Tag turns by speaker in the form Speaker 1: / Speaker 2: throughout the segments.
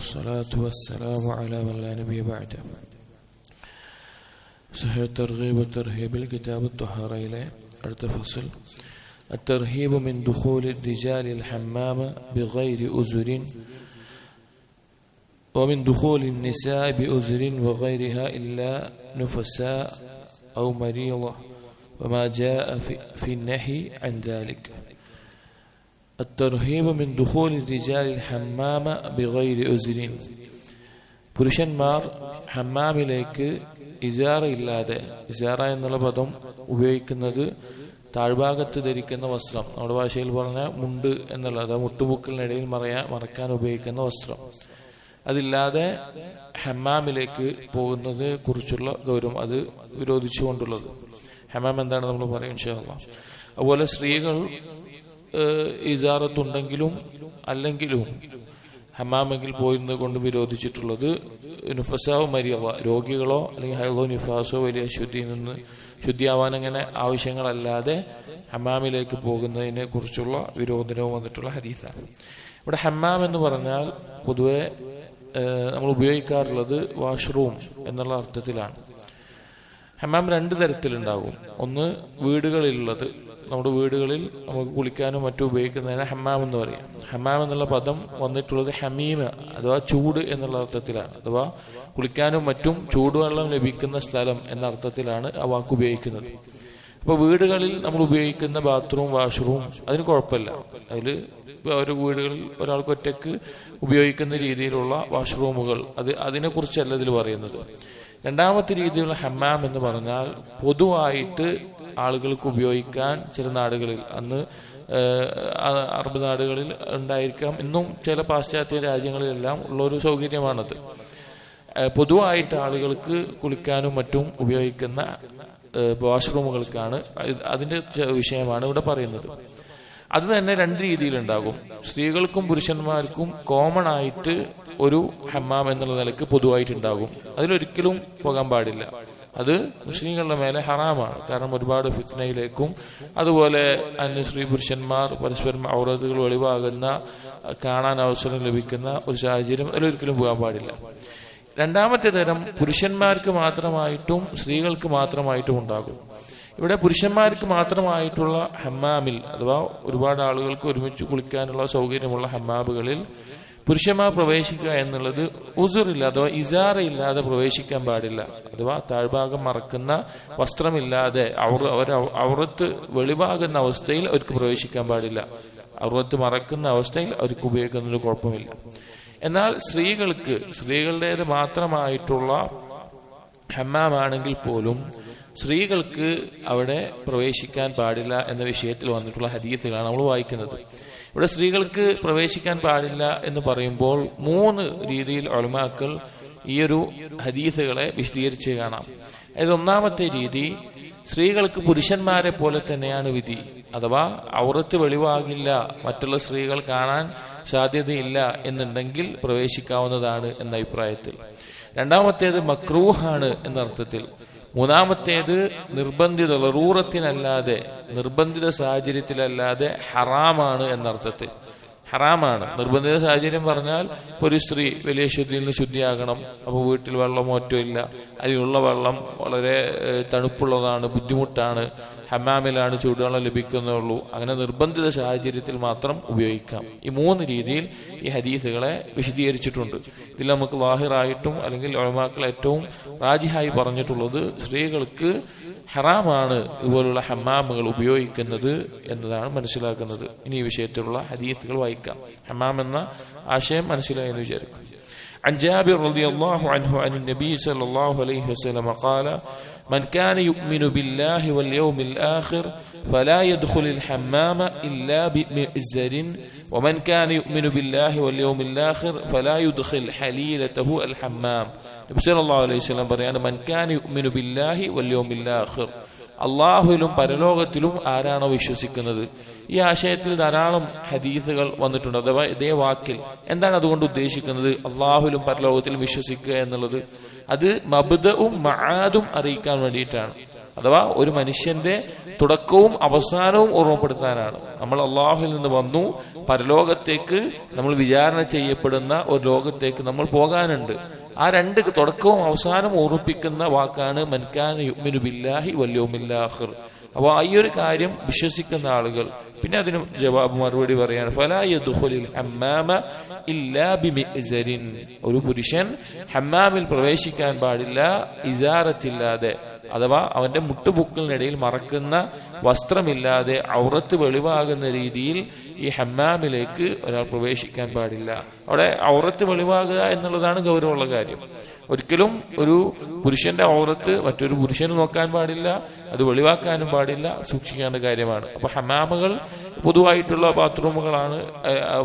Speaker 1: والصلاة والسلام على من لا نبي بعده. صحيح الترغيب والترهيب الكتاب الطهارة إلى التفصل الترهيب من دخول الرجال الحمام بغير أزر ومن دخول النساء بأزر وغيرها إلا نفساء أو مريضة. وما جاء في, في النهي عن ذلك. الترهيب من دخول الرجال الحمام بغير أزر പുരുഷന്മാർ ഹമ്മാമിലേക്ക് ഇസാറ ഇല്ലാതെ ഇസാറ എന്നുള്ള പദം ഉപയോഗിക്കുന്നത് താഴ്ഭാഗത്ത് ധരിക്കുന്ന വസ്ത്രം നമ്മുടെ ഭാഷയിൽ പറഞ്ഞ മുണ്ട് എന്നുള്ളത് മുട്ടുമുക്കലിനിടയിൽ മറയാൻ മറക്കാൻ ഉപയോഗിക്കുന്ന വസ്ത്രം അതില്ലാതെ ഹമ്മാമിലേക്ക് പോകുന്നത് കുറിച്ചുള്ള ഗൗരവം അത് വിരോധിച്ചുകൊണ്ടുള്ളത് ഹമ്മാം എന്താണ് നമ്മൾ പറയും ഷാള്ള അതുപോലെ സ്ത്രീകൾ ഇജാറത്തുണ്ടെങ്കിലും അല്ലെങ്കിലും ഹമാമെങ്കിൽ പോയിരുന്നത് കൊണ്ട് വിരോധിച്ചിട്ടുള്ളത് നുഫസാവ് മരിയവ രോഗികളോ അല്ലെങ്കിൽ ഹൈദോ നിഫാസോ വലിയ ശുദ്ധിയിൽ നിന്ന് ശുദ്ധിയാവാൻ അങ്ങനെ ആവശ്യങ്ങളല്ലാതെ ഹമാമിലേക്ക് പോകുന്നതിനെ കുറിച്ചുള്ള വിരോധനവും വന്നിട്ടുള്ള ഹദീസാണ്. ഇവിടെ ഹമ്മാം എന്ന് പറഞ്ഞാൽ പൊതുവെ നമ്മൾ ഉപയോഗിക്കാറുള്ളത് വാഷ്റൂം എന്നുള്ള അർത്ഥത്തിലാണ്. ഹമ്മാം രണ്ട് തരത്തിലുണ്ടാകും. ഒന്ന് വീടുകളിലുള്ളത് നമ്മുടെ വീടുകളിൽ നമുക്ക് കുളിക്കാനും മറ്റും ഉപയോഗിക്കുന്നതിന് ഹമ്മാം എന്ന് പറയും. ഹമ്മാം എന്നുള്ള പദം വന്നിട്ടുള്ളത് ഹമീമ അഥവാ ചൂട് എന്നുള്ള അർത്ഥത്തിലാണ്. അഥവാ കുളിക്കാനും മറ്റും ചൂടുവെള്ളം ലഭിക്കുന്ന സ്ഥലം എന്ന അർത്ഥത്തിലാണ് ആ വാക്ക് ഉപയോഗിക്കുന്നത്. അപ്പൊ വീടുകളിൽ നമ്മൾ ഉപയോഗിക്കുന്ന ബാത്റൂം വാഷ്റൂം അതിന് കുഴപ്പമില്ല. അതിൽ ഒരു വീടുകളിൽ ഒരാൾക്ക് ഒറ്റയ്ക്ക് ഉപയോഗിക്കുന്ന രീതിയിലുള്ള വാഷ്റൂമുകൾ അത് അതിനെ കുറിച്ചല്ല ഇതിൽ പറയുന്നത്. രണ്ടാമത്തെ രീതിയിലുള്ള ഹമ്മാം എന്ന് പറഞ്ഞാൽ പൊതുവായിട്ട് ആളുകൾക്ക് ഉപയോഗിക്കാൻ ചില നാടുകളിൽ. അന്ന് അറബ് നാടുകളിൽ ഉണ്ടായിരിക്കാം. ഇന്നും ചില പാശ്ചാത്യ രാജ്യങ്ങളിലെല്ലാം ഉള്ള ഒരു സൗകര്യമാണത് പൊതുവായിട്ട് ആളുകൾക്ക് കുളിക്കാനും മറ്റും ഉപയോഗിക്കുന്ന വാഷ്റൂമുകൾക്കാണ് അതിന്റെ വിഷയമാണ് ഇവിടെ പറയുന്നത്. അത് തന്നെ രണ്ട് രീതിയിലുണ്ടാകും. സ്ത്രീകൾക്കും പുരുഷന്മാർക്കും കോമൺ ആയിട്ട് ഒരു ഹമ്മാം എന്നുള്ള നിലയ്ക്ക് പൊതുവായിട്ടുണ്ടാകും. അതിലൊരിക്കലും പോകാൻ പാടില്ല. അത് മുസ്ലിങ്ങളുടെ മേലെ ഹറാമാണ്. കാരണം ഒരുപാട് ഫിത്നയിലേക്കും അതുപോലെ അന്യ സ്ത്രീ പുരുഷന്മാർ പരസ്പരം ഔറത്തുകൾ ഒളിവാകുന്ന കാണാൻ അവസരം ലഭിക്കുന്ന ഒരു സാഹചര്യം അതിലൊരിക്കലും പോകാൻ പാടില്ല. രണ്ടാമത്തെ തരം പുരുഷന്മാർക്ക് മാത്രമായിട്ടും സ്ത്രീകൾക്ക് മാത്രമായിട്ടും ഉണ്ടാകും. ഇവിടെ പുരുഷന്മാർക്ക് മാത്രമായിട്ടുള്ള ഹമ്മാമിൽ അഥവാ ഒരുപാട് ആളുകൾക്ക് ഒരുമിച്ച് കുളിക്കാനുള്ള സൗകര്യമുള്ള ഹമ്മാബുകളിൽ പുരുഷന്മാർ പ്രവേശിക്കുക എന്നുള്ളത് ഉസുറില്ല അഥവാ ഇസാറ ഇല്ലാതെ പ്രവേശിക്കാൻ പാടില്ല. അഥവാ താഴ്ഭാഗം മറക്കുന്ന വസ്ത്രമില്ലാതെ അവർ ഔറത്ത് വെളിവാകുന്ന അവസ്ഥയിൽ അവർക്ക് പ്രവേശിക്കാൻ പാടില്ല. ഔറത്ത് മറക്കുന്ന അവസ്ഥയിൽ അവർക്ക് ഉപയോഗിക്കുന്നതിന് കുഴപ്പമില്ല. എന്നാൽ സ്ത്രീകൾക്ക് സ്ത്രീകളുടേത് മാത്രമായിട്ടുള്ള ഹമ്മാമാണെങ്കിൽ പോലും സ്ത്രീകൾക്ക് അവിടെ പ്രവേശിക്കാൻ പാടില്ല എന്ന വിഷയത്തിൽ വന്നിട്ടുള്ള ഹദീത്തുകളാണ് നമ്മൾ വായിക്കുന്നത്. ഇവിടെ സ്ത്രീകൾക്ക് പ്രവേശിക്കാൻ പാടില്ല എന്ന് പറയുമ്പോൾ മൂന്ന് രീതിയിൽ ഒളിമാക്കൾ ഈ ഒരു ഹദീസുകളെ വിശദീകരിച്ച് കാണാം. അതായത് ഒന്നാമത്തെ രീതി സ്ത്രീകൾക്ക് പുരുഷന്മാരെ പോലെ തന്നെയാണ് വിധി. അഥവാ ഔറത്ത് വെളിവാകില്ല മറ്റുള്ള സ്ത്രീകൾ കാണാൻ സാധ്യതയില്ല എന്നുണ്ടെങ്കിൽ പ്രവേശിക്കാവുന്നതാണ് എന്ന അഭിപ്രായത്തിൽ. രണ്ടാമത്തേത് മക്രൂഹാണ് എന്ന അർത്ഥത്തിൽ മൂന്നാമത്തേത് നിർബന്ധിത ലറൂറത്തിനല്ലാതെ നിർബന്ധിത സാഹചര്യത്തിലല്ലാതെ ഹറാമാണ് എന്നർത്ഥത്തിൽ. ഹറാമാണ്. നിർബന്ധിത സാഹചര്യം പറഞ്ഞാൽ ഒരു സ്ത്രീ വലിയ ശുദ്ധിയിൽ നിന്ന് ശുദ്ധിയാകണം അപ്പോൾ വീട്ടിൽ വെള്ളമോ മറ്റോ ഇല്ല. അതിലുള്ള വെള്ളം വളരെ തണുപ്പുള്ളതാണ് ബുദ്ധിമുട്ടാണ്. ഹമ്മാമിലാണ് ചൂടുവെള്ളം ലഭിക്കുന്നുള്ളൂ അങ്ങനെ നിർബന്ധിത സാഹചര്യത്തിൽ മാത്രം ഉപയോഗിക്കാം ഈ മൂന്ന് രീതിയിൽ ഈ ഹദീസുകളെ വിശദീകരിച്ചിട്ടുണ്ട് ഇതിൽ നമുക്ക് ലാഹിറായിട്ടും അല്ലെങ്കിൽ ഒഴമാക്കൾ ഏറ്റവും റാജിഹായി പറഞ്ഞിട്ടുള്ളത് സ്ത്രീകൾക്ക് ഹറാമാണ് ഇതുപോലുള്ള ഹമ്മാമുകൾ ഉപയോഗിക്കുന്നത് എന്നതാണ് മനസ്സിലാക്കുന്നത് ഇനി ഈ വിഷയത്തിലുള്ള ഹദീസുകൾ വായിക്കാം ഹമ്മാം എന്ന ആശയം മനസ്സിലായെന്ന് വിചാരിക്കും عن جابر رضي الله عنه عن النبي صلى الله عليه وسلم قال من كان يؤمن بالله واليوم الآخر فلا يدخل الحمام إلا بمئزر ومن كان يؤمن بالله واليوم الآخر فلا يدخل حليلته الحمام نبي صلى الله عليه وسلم بريانا من كان يؤمن بالله واليوم الآخر അള്ളാഹുവിലും പരലോകത്തിലും ആരാണോ വിശ്വസിക്കുന്നത്? ഈ ആശയത്തിൽ ധാരാളം ഹദീസുകൾ വന്നിട്ടുണ്ട്. അഥവാ ഇതേ വാക്കിൽ എന്താണ് അതുകൊണ്ട് ഉദ്ദേശിക്കുന്നത്? അള്ളാഹുലും പരലോകത്തിലും വിശ്വസിക്കുക എന്നുള്ളത് അത് മബുദവും മആദും അറിയിക്കാൻ വേണ്ടിയിട്ടാണ്. അഥവാ ഒരു മനുഷ്യന്റെ തുടക്കവും അവസാനവും ഓർമ്മപ്പെടുത്താനാണ്. നമ്മൾ അള്ളാഹുവിൽ നിന്ന് വന്നു പരലോകത്തേക്ക് നമ്മൾ വിചാരണ ചെയ്യപ്പെടുന്ന ഒരു ലോകത്തേക്ക് നമ്മൾ പോകാനുണ്ട്. ആ രണ്ട് തുടക്കവും അവസാനം ഓർമ്മിപ്പിക്കുന്ന വാക്കാണ് മൻകാൻ യുഗ്മിനു ബില്ലാഹി വല്യോമില്ലാഹിർ അപ്പോൾ ഈ ഒരു കാര്യം വിശ്വസിക്കുന്ന ആളുകൾ പിന്നെ അതിന് ജവാബ് മറുപടി പറയാണ് ഒരു പുരുഷൻ ഹമ്മാമിൽ പ്രവേശിക്കാൻ പാടില്ല ഇസാറത്തില്ലാതെ അഥവാ അവന്റെ മുട്ടുപൊക്കലിനിടയിൽ മറക്കുന്ന വസ്ത്രമില്ലാതെ ഔറത്ത് വെളിവാകുന്ന രീതിയിൽ ഈ ഹമ്മാമിലേക്ക് ഒരാൾ പ്രവേശിക്കാൻ പാടില്ല. അവിടെ ഔറത്ത് വെളിവാകുക എന്നുള്ളതാണ് ഗൗരവമുള്ള കാര്യം. ഒരിക്കലും ഒരു പുരുഷന്റെ ഔറത്ത് മറ്റൊരു പുരുഷന് നോക്കാൻ പാടില്ല അത് വെളിവാക്കാനും പാടില്ല സൂക്ഷിക്കേണ്ട കാര്യമാണ് അപ്പൊ ഹമാമുകൾ പൊതുവായിട്ടുള്ള ബാത്റൂമുകളാണ്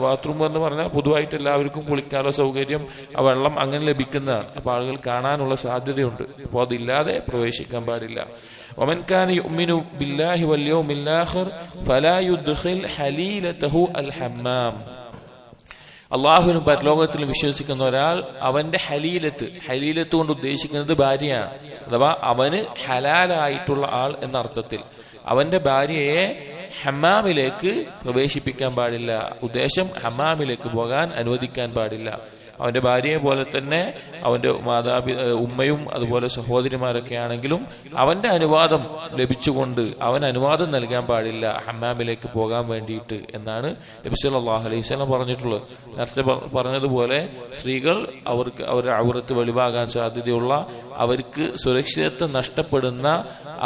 Speaker 1: ബാത്റൂം എന്ന് പറഞ്ഞാൽ പൊതുവായിട്ട് എല്ലാവർക്കും കുളിക്കാനുള്ള സൗകര്യം ആ വെള്ളം അങ്ങനെ ലഭിക്കുന്നതാണ് അപ്പൊ ആളുകൾ കാണാനുള്ള സാധ്യതയുണ്ട് അപ്പോൾ അതില്ലാതെ പ്രവേശിക്കാൻ പാടില്ല ومن كان يؤمن بالله واليوم الآخر فلا يدخل حليلته الحمام അള്ളാഹുവിനും പരലോകത്തിലും വിശ്വസിക്കുന്ന ഒരാൾ അവന്റെ ഹലീലത്ത് ഹലീലത്ത് കൊണ്ട് ഉദ്ദേശിക്കുന്നത് ഭാര്യയാണ്. അഥവാ അവന് ഹലാലായിട്ടുള്ള ആൾ എന്ന അർത്ഥത്തിൽ. അവന്റെ ഭാര്യയെ ഹമാമിലേക്ക് പ്രവേശിപ്പിക്കാൻ പാടില്ല. ഉദ്ദേശം ഹമാമിലേക്ക് പോകാൻ അനുവദിക്കാൻ പാടില്ല. അവന്റെ ഭാര്യയെ പോലെ തന്നെ അവന്റെ മാതാപി ഉമ്മയും അതുപോലെ സഹോദരിമാരൊക്കെ ആണെങ്കിലും അവന്റെ അനുവാദം ലഭിച്ചുകൊണ്ട് അവൻ അനുവാദം നൽകാൻ പാടില്ല ഹമ്മാമിലേക്ക് പോകാൻ വേണ്ടിയിട്ട് എന്നാണ് നബി സല്ലല്ലാഹു അലൈഹി സ്വലം പറഞ്ഞിട്ടുള്ളത്. നേരത്തെ പറഞ്ഞതുപോലെ സ്ത്രീകൾ അവർക്ക് അവരുടെ ഔറത്ത് വെളിവാകാൻ സാധ്യതയുള്ള അവർക്ക് സുരക്ഷിതത്വം നഷ്ടപ്പെടുന്ന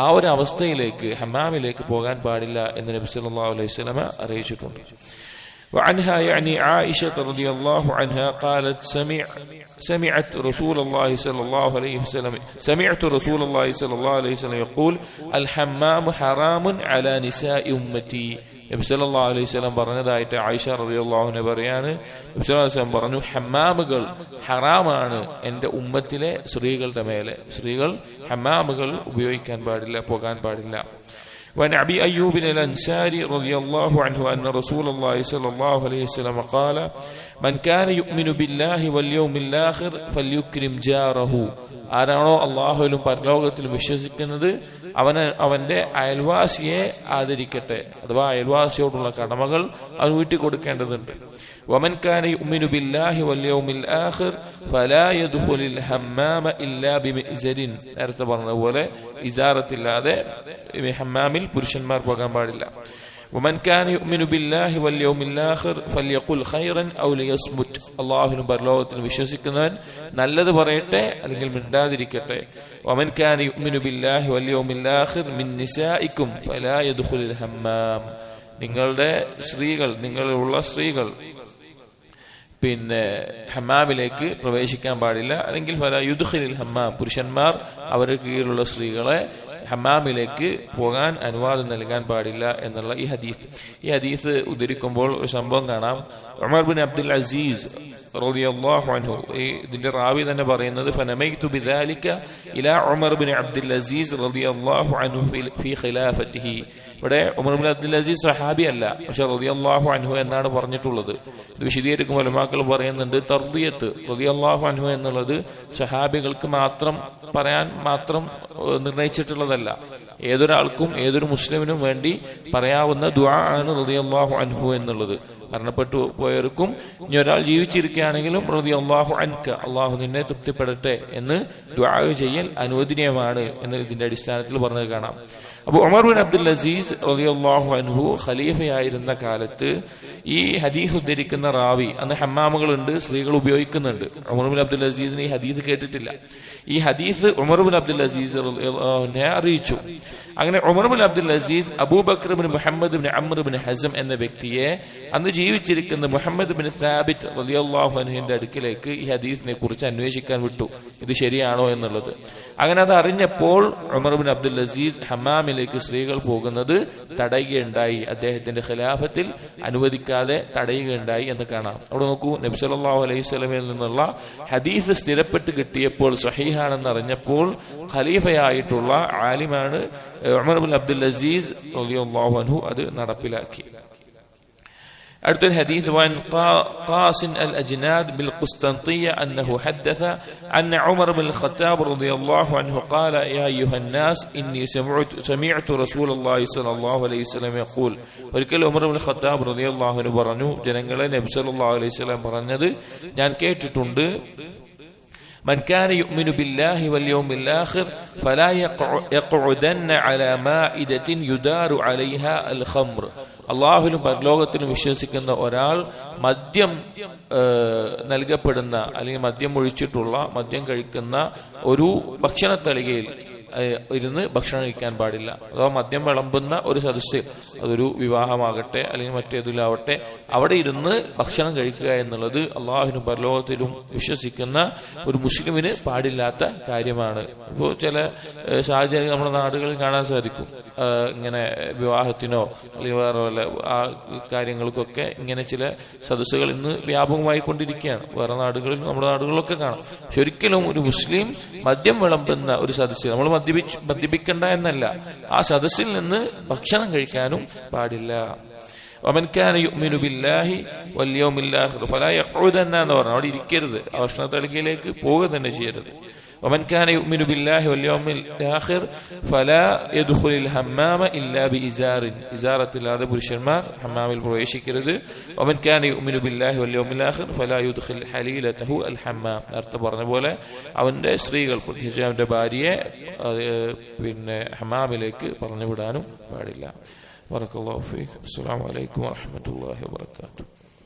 Speaker 1: ആ ഒരു അവസ്ഥയിലേക്ക് ഹമ്മാമിലേക്ക് പോകാൻ പാടില്ല എന്ന് നബി സല്ലല്ലാഹു അലൈഹി സ്വലമെ അറിയിച്ചിട്ടുണ്ട്. وعنها يعني عائشة رضي الله عنها قالت سمع سمعت رسول الله صلى الله عليه وسلم سمعت رسول الله صلى الله عليه وسلم يقول الحمام حرام على نساء أمتي നബി സല്ലല്ലാഹു അലൈഹി വസല്ലം പറഞ്ഞതായിട്ട് ആയിഷ റളിയല്ലാഹു അൻഹ പറയാണ് നബി സല്ലല്ലാഹു അലൈഹി വസല്ലം പറഞ്ഞു ഹമ്മാമുകൾ ഹറാമാണ് എൻ്റെ ഉമ്മത്തിലെ സ്ത്രീകളുടെ മേലെ സ്ത്രീകൾ ഹമ്മാമുകൾ ഉപയോഗിക്കാൻ പാടില്ല പോകാൻ പാടില്ല وعن ابي ايوب الانصاري رضي الله عنه ان رسول الله صلى الله عليه وسلم قال من كان يؤمن بالله واليوم الاخر فليكرم جاره ആരാണോ അള്ളാഹുവിലും പരലോകത്തിലും വിശ്വസിക്കുന്നത് അവന് അവന്റെ അയൽവാസിയെ ആദരിക്കട്ടെ അഥവാ അയൽവാസിയോടുള്ള കടമകൾ അവൻ വീട്ടി കൊടുക്കേണ്ടതുണ്ട് ومن كان يؤمن بالله واليوم الآخر فلا يدخل الحمام إلا بمئزر നേരത്തെ പറഞ്ഞതുപോലെ ഇസാറത്തില്ലാതെ ഹമ്മാമിൽ പുരുഷന്മാർ പോകാൻ പാടില്ല ومن كان يؤمن بالله واليوم الآخر فليقل خيرا أو ليصمت അള്ളാഹുവിനും പരലോകത്തിനും വിശ്വസിക്കുന്നവൻ നല്ലത് പറയട്ടെ അല്ലെങ്കിൽ മിണ്ടാതിരിക്കട്ടെ ومن كان يؤمن بالله واليوم الآخر من نسائكم فلا يدخل الحمام നിങ്ങളുടെ സ്ത്രീകൾ നിങ്ങളുള്ള സ്ത്രീകൾ പിന്നെ ഹമ്മാമിലേക്ക് പ്രവേശിക്കാൻ പാടില്ല. അല്ലെങ്കിൽ ഫല യുദ്ഖിൽ ഹമ്മാം പുരുഷന്മാർ അവരുടെ കീഴിലുള്ള സ്ത്രീകളെ ഹമ്മാമിലേക്ക് പോകാൻ അനുവാദം നൽകാൻ പാടില്ല എന്നുള്ള ഈ ഹദീസ്. ഈ ഹദീസ് ഉദ്ധരിക്കുമ്പോൾ ഒരു സംഭവം കാണാം. ഉമർ ബിൻ അബ്ദുൽ അസീസ് റളിയല്ലാഹു ഈ ഇതിന്റെ റാവി തന്നെ പറയുന്നത് ഫനമൈതു ബിദാലിക ഇലാ ഉമർ ബിൻ അബ്ദുൽ അസീസ് റളിയല്ലാഹു അൻഹു ഫീ ഖിലാഫത്തിഹി. ഇവിടെ ഉമർ ബിൻ അബ്ദുൽ അസീസ് സഹാബി അല്ല. പക്ഷെ റളിയല്ലാഹു അൻഹു എന്നാണ് പറഞ്ഞിട്ടുള്ളത്. ഇത് വിശദീകരിക്കും ഒലമാക്കൾ പറയുന്നുണ്ട് തർദിയത്ത് അള്ളാഹു അൻഹു എന്നുള്ളത് സഹാബികൾക്ക് മാത്രം പറയാൻ മാത്രം നിർണയിച്ചിട്ടുള്ളതല്ല. ഏതൊരാൾക്കും ഏതൊരു മുസ്ലിമിനും വേണ്ടി പറയാവുന്ന ദുആ ആണ് റളിയല്ലാഹു അൻഹു എന്നുള്ളത്. മരണപ്പെട്ടു പോയവർക്കും ഇനി ഒരാൾ ജീവിച്ചിരിക്കുകയാണെങ്കിലും റതി അള്ളാഹു അൻക അള്ളാഹു നിന്നെ തൃപ്തിപ്പെടട്ടെ എന്ന് ദുആ ചെയ്യൽ അനുവദനീയമാണ് എന്ന് ഇതിന്റെ അടിസ്ഥാനത്തിൽ പറഞ്ഞത് കാണാം. അപ്പൊ ഉമർ ബിൻ അബ്ദുൽ അസീസ് അള്ളാഹു അൻഹു ഖലീഫയായിരുന്ന കാലത്ത് ഈ ഹദീസ് ഉദ്ധരിക്കുന്ന റാവി അന്ന് ഹമ്മാമുകളുണ്ട് സ്ത്രീകൾ ഉപയോഗിക്കുന്നുണ്ട്. ഉമർ ബിൻ അബ്ദുൽ അസീസിന് ഈ ഹദീസ് കേട്ടിട്ടില്ല. ഈ ഹദീസ് ഉമർ ബിൻ അബ്ദുൽ അസീസ് അറിയിച്ചു. അങ്ങനെ Umar bin Abdul Aziz Abubakar bin Muhammad bin Amr bin Hazm എന്ന വ്യക്തിയെ അന്ന് ജീവിച്ചിരിക്കുന്ന മുഹമ്മദ് ബിൻ സാബിത്ത് റലിയല്ലാഹു അനുഹിന്റെ അടുക്കിലേക്ക് ഈ ഹദീസിനെ കുറിച്ച് അന്വേഷിക്കാൻ വിട്ടു. ഇത് ശരിയാണോ എന്നുള്ളത്. അങ്ങനെ അത് അറിഞ്ഞപ്പോൾ ഉമർ ബിൻ അബ്ദുൽ അസീസ് ഹമ്മാമിലേക്ക് സ്ത്രീകൾ പോകുന്നത് തടയുകയുണ്ടായി. അദ്ദേഹത്തിന്റെ ഖിലാഫത്തിൽ അനുവദിക്കാതെ തടയുകയുണ്ടായി എന്ന് കാണാം. അവിടെ നോക്കൂ നബ്സലാഹു അലൈഹി സ്വലമിൽ നിന്നുള്ള ഹദീസ് സ്ഥിരപ്പെട്ട് കിട്ടിയപ്പോൾ സഹീഹാണെന്ന് അറിഞ്ഞപ്പോൾ ഖലീഫയായിട്ടുള്ള ആലിമാണ് ഉമർ അബ്ദുൽ അസീസ് അൻഹു അത് നടപ്പിലാക്കി. അടുത്ത الحديث وعن قاس الأجناد بالقسطنطية أنه حدث أن عمر بن الخطاب رضي الله عنه قال يا أيها الناس إني سمعت, سمعت رسول الله صلى الله عليه وسلم يقول ഒരിക്കൽ ഉമർ ബിൻ ഖത്താബ് റളിയല്ലാഹു അൻഹു പറഞ്ഞു ജനങ്ങളെ നബി സല്ലല്ലാഹു അലൈഹി വസല്ലം പറഞ്ഞത് ഞാൻ കേട്ടിട്ടുണ്ട് من كان يؤمن بالله واليوم الآخر فلا يقع- يقعدن على مائدة يدار عليها الخمر അള്ളാഹുലും പരലോകത്തിലും വിശ്വസിക്കുന്ന ഒരാൾ മദ്യം നൽകപ്പെടുന്ന അല്ലെങ്കിൽ മദ്യം ഒഴിച്ചിട്ടുള്ള മദ്യം കഴിക്കുന്ന ഒരു ഭക്ഷണത്തളികയിൽ ഇരുന്ന് ഭക്ഷണം കഴിക്കാൻ പാടില്ല. അഥവാ മദ്യം വിളമ്പുന്ന ഒരു സദസ്സ് അതൊരു വിവാഹമാകട്ടെ അല്ലെങ്കിൽ മറ്റേതിലാവട്ടെ അവിടെ ഇരുന്ന് ഭക്ഷണം കഴിക്കുക എന്നുള്ളത് അള്ളാഹുവിനും പരലോകത്തിലും വിശ്വസിക്കുന്ന ഒരു മുസ്ലിമിന് പാടില്ലാത്ത കാര്യമാണ്. ഇപ്പോൾ ചില സാഹചര്യം നമ്മുടെ നാടുകളിൽ കാണാൻ സാധിക്കും. ഇങ്ങനെ വിവാഹത്തിനോ അല്ലെങ്കിൽ വേറെ വല്ല ആ കാര്യങ്ങൾക്കൊക്കെ ഇങ്ങനെ ചില സദസ്സുകൾ ഇന്ന് വ്യാപകമായി കൊണ്ടിരിക്കുകയാണ്. വേറെ നാടുകളിൽ നമ്മുടെ നാടുകളിലൊക്കെ കാണാം. പക്ഷെ ഒരിക്കലും ഒരു മുസ്ലിം മദ്യം വിളമ്പുന്ന ഒരു സദസ്സ് നമ്മൾ മദ്യപിച്ചു മദ്യപിക്കണ്ട എന്നല്ല. ആ സദസ്സിൽ നിന്ന് ഭക്ഷണം കഴിക്കാനും പാടില്ല. എന്ന് പറഞ്ഞു അവിടെ ഇരിക്കരുത്. ഭക്ഷണത്തളികയിലേക്ക് പോവുക തന്നെ ചെയ്യരുത്. ومن كان يؤمن بالله واليوم الآخر فلا يدخل الحمام إلا بإزار إزارة ഇല്ലാതെ പുരുഷന്മാർ ഹമ്മാമിൽ പ്രവേശിക്കരുത് ومن كان يؤمن بالله واليوم الآخر فلا يدخل حليلته الحمام നേരത്തെ പറഞ്ഞ പോലെ അവന്റെ സ്ത്രീകൾ പ്രത്യേകിച്ച് അവന്റെ ഭാര്യയെ അത് പിന്നെ ഹമ്മാമിലേക്ക് പറഞ്ഞു വിടാനും പാടില്ല بارك الله فيك السلام عليكم ورحمة الله وبركاته